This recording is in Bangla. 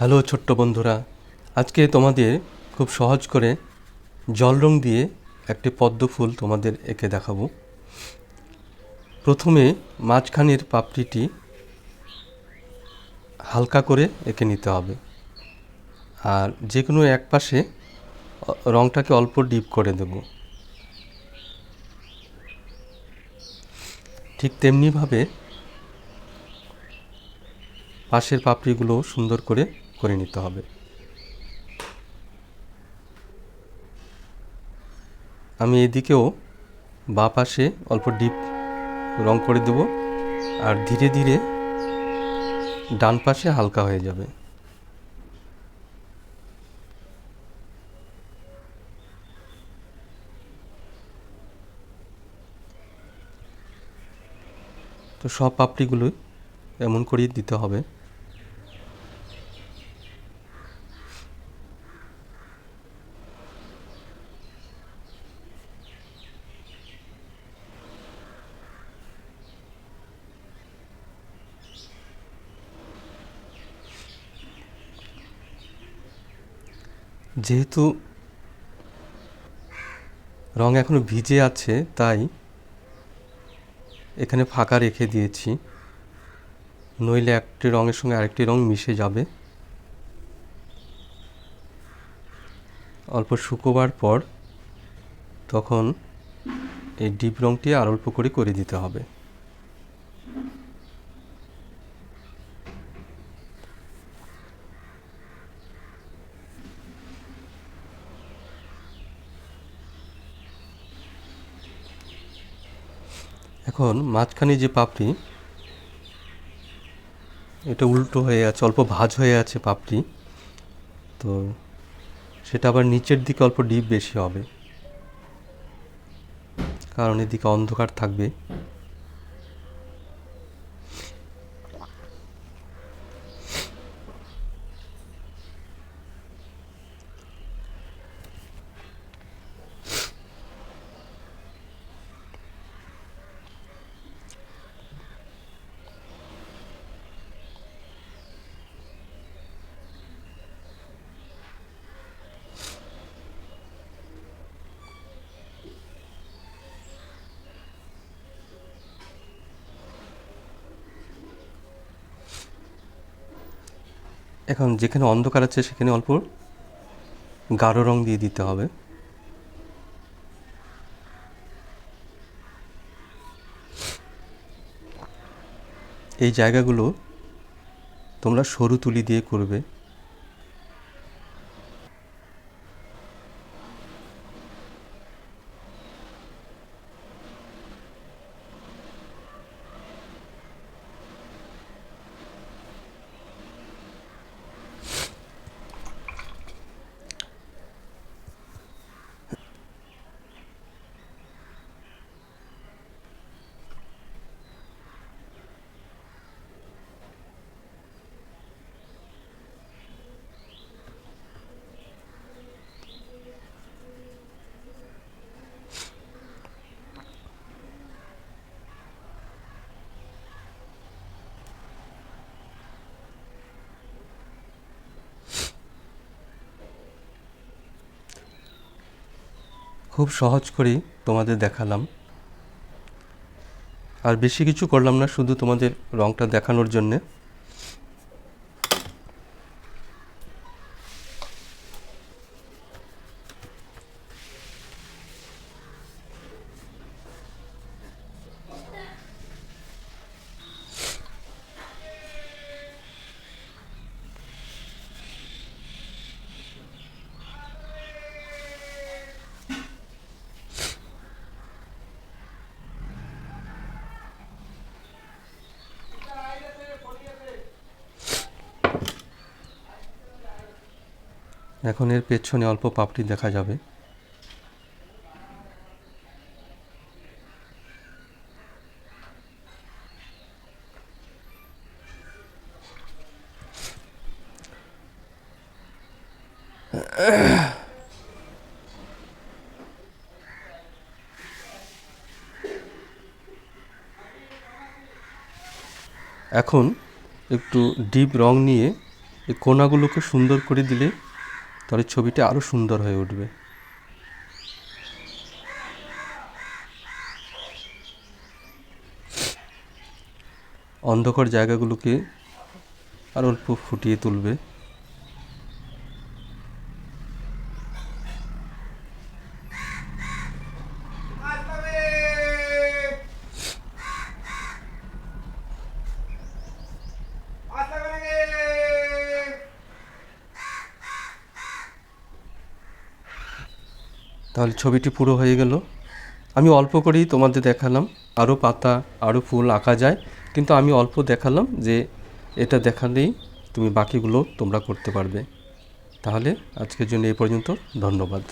হ্যালো ছোট্ট বন্ধুরা, আজকে তোমাদের খুব সহজ করে জল রং দিয়ে একটি পদ্ম ফুল তোমাদের এঁকে দেখাবো। প্রথমে মাঝখানের পাপড়িটি হালকা করে এঁকে নিতে হবে আর যে কোনো এক পাশে রংটাকে অল্প ডিপ করে দেব। ঠিক তেমনিভাবে পাশের পাপড়িগুলো সুন্দর করে করে নিতে হবে। আমি এদিকেও বা পাশে অল্প ডিপ রং করে দেব আর ধীরে ধীরে ডান পাশে হালকা হয়ে যাবে। তো সব পাপড়িগুলো এমন করেই দিতে হবে। যেহেতু রং এখনও ভিজে আছে, তাই এখানে ফাঁকা রেখে দিয়েছি। নইলে একটি রঙের সঙ্গে আরেকটি রং মিশে যাবে। অল্প শুকোবার পর তখন এই ডিপ রংটি আর অল্প করে করে দিতে হবে। এখন মাঝখানে যে পাপড়ি, এটা উল্টো হয়ে আছে, অল্প ভাজ হয়ে আছে পাপড়ি। তো সেটা আবার নিচের দিকে অল্প ডিপ বেশি হবে। কারণ এদিকে অন্ধকার থাকবে। এখন যেখানে অন্ধকার আছে, সেখানে অল্প গাঢ় রং দিয়ে দিতে হবে। এই জায়গাগুলো তোমরা সরু তুলি দিয়ে করবে। খুব সহজ করেই তোমাদের দেখালাম। আর বেশি কিছু করলাম না, শুধু তোমাদের রঙটা দেখানোর জন্যে। এখন এর পেছনে অল্প পাপড়ি দেখা যাবে। এখন একটু ডিপ রং নিয়ে এই কোনাগুলোকে সুন্দর করে দিলে তাহলে ছবিটা আরও সুন্দর হয়ে উঠবে। অন্ধকার জায়গাগুলোকে আরও অল্প ফুটিয়ে তুলবে। তাহলে ছবিটি পুরো হয়ে গেল। আমি অল্প করেই তোমাদের দেখালাম। আরও পাতা আরও ফুল আঁকা যায়। কিন্তু আমি অল্প দেখালাম যে এটা দেখালেই তুমি বাকিগুলো তোমরা করতে পারবে। তাহলে আজকের জন্য এ পর্যন্ত। ধন্যবাদ।